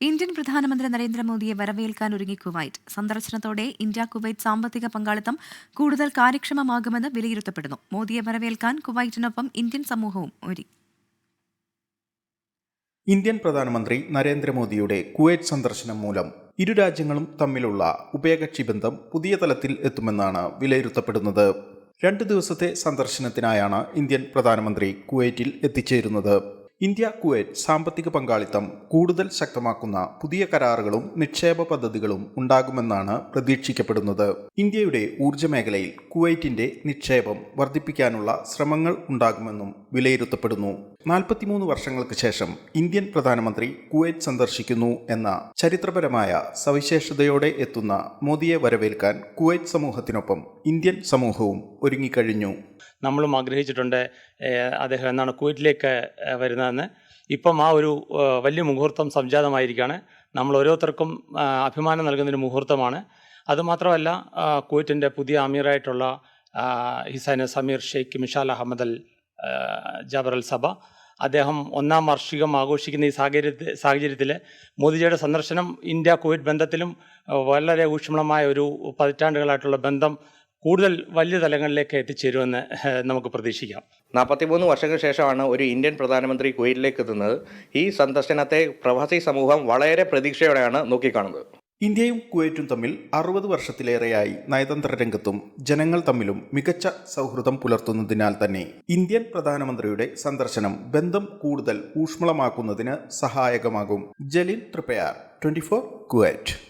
Indian പ്രധാനമന്ത്രി നരേന്ദ്രമോദിയെ വരവേൽക്കാൻ ഒരുങ്ങി കുവൈറ്റ്. സന്ദർശനത്തോടെ ഇന്ത്യ കുവൈറ്റ് സാമ്പത്തിക പങ്കാളിത്തം കൂടുതൽ കാര്യക്ഷമമാകുമെന്ന് വിലയിരുത്തപ്പെടുന്നു. മോദിയെ വരവേൽക്കാൻ കുവൈറ്റിനൊപ്പം ഇന്ത്യൻ സമൂഹവും ഒരുങ്ങി. ഇന്ത്യൻ പ്രധാനമന്ത്രി നരേന്ദ്രമോദിയുടെ കുവൈറ്റ് സന്ദർശനം മൂലം ഇരു രാജ്യങ്ങളും തമ്മിലുള്ള ഉഭയകക്ഷി ബന്ധം പുതിയ തലത്തിൽ എത്തുമെന്നാണ് വിലയിരുത്തപ്പെടുന്നത്. രണ്ട് ദിവസത്തെ സന്ദർശനത്തിനായാണ് ഇന്ത്യൻ പ്രധാനമന്ത്രി കുവൈറ്റിൽ എത്തിച്ചേരുന്നത്. ഇന്ത്യ കുവൈറ്റ് സാമ്പത്തിക പങ്കാളിത്തം കൂടുതൽ ശക്തമാക്കുന്ന പുതിയ കരാറുകളും നിക്ഷേപ പദ്ധതികളും ഉണ്ടാകുമെന്നാണ് പ്രതീക്ഷിക്കപ്പെടുന്നത്. ഇന്ത്യയുടെ ഊർജ മേഖലയിൽ കുവൈറ്റിന്റെ നിക്ഷേപം വർദ്ധിപ്പിക്കാനുള്ള ശ്രമങ്ങൾ ഉണ്ടാകുമെന്നും വിലയിരുത്തപ്പെടുന്നു. നാൽപ്പത്തിമൂന്ന് വർഷങ്ങൾക്ക് ശേഷം ഇന്ത്യൻ പ്രധാനമന്ത്രി കുവൈറ്റ് സന്ദർശിക്കുന്നു എന്ന ചരിത്രപരമായ സവിശേഷതയോടെ എത്തുന്ന മോദിയെ വരവേൽക്കാൻ കുവൈറ്റ് സമൂഹത്തിനൊപ്പം ഇന്ത്യൻ സമൂഹവും ഒരുങ്ങിക്കഴിഞ്ഞു. നമ്മളും ആഗ്രഹിച്ചിട്ടുണ്ട് അദ്ദേഹം എന്നാണ് കുവൈറ്റിലേക്ക് വരുന്നതെന്ന്. ഇപ്പം ആ ഒരു വലിയ മുഹൂർത്തം സംജാതമായിരിക്കുകയാണ് നമ്മൾ ഓരോരുത്തർക്കും അഭിമാനം നൽകുന്നൊരു മുഹൂർത്തമാണ്. അതുമാത്രമല്ല കുവൈറ്റിന്റെ പുതിയ അമീറായിട്ടുള്ള ഹിസാന Sameer Sheikh Mishal Ahmad Al Jaber Al Sabah. അദ്ദേഹം ഒന്നാം വാർഷികം ആഘോഷിക്കുന്ന ഈ സാഹചര്യത്തിൽ സാഹചര്യത്തിൽ മോദിജിയുടെ സന്ദർശനം ഇന്ത്യ കോവിഡ് ബന്ധത്തിലും വളരെ ഊഷ്മളമായ ഒരു പതിറ്റാണ്ടുകളായിട്ടുള്ള ബന്ധം കൂടുതൽ വലിയ തലങ്ങളിലേക്ക് എത്തിച്ചേരുമെന്ന് നമുക്ക് പ്രതീക്ഷിക്കാം. നാൽപ്പത്തിമൂന്ന് വർഷങ്ങൾക്ക് ശേഷമാണ് ഒരു ഇന്ത്യൻ പ്രധാനമന്ത്രി കുവൈറ്റിലേക്ക് എത്തുന്നത്. ഈ സന്ദർശനത്തെ പ്രവാസി സമൂഹം വളരെ പ്രതീക്ഷയോടെയാണ് നോക്കിക്കാണുന്നത്. ഇന്ത്യയും കുവൈറ്റും തമ്മിൽ അറുപത് വർഷത്തിലേറെയായി നയതന്ത്ര രംഗത്തും ജനങ്ങൾ തമ്മിലും മികച്ച സൗഹൃദം പുലർത്തുന്നതിനാൽ തന്നെ ഇന്ത്യൻ പ്രധാനമന്ത്രിയുടെ സന്ദർശനം ബന്ധം കൂടുതൽ ഊഷ്മളമാക്കുന്നതിന് സഹായകമാകും. Jaleel Triprayar twenty four Kuwait.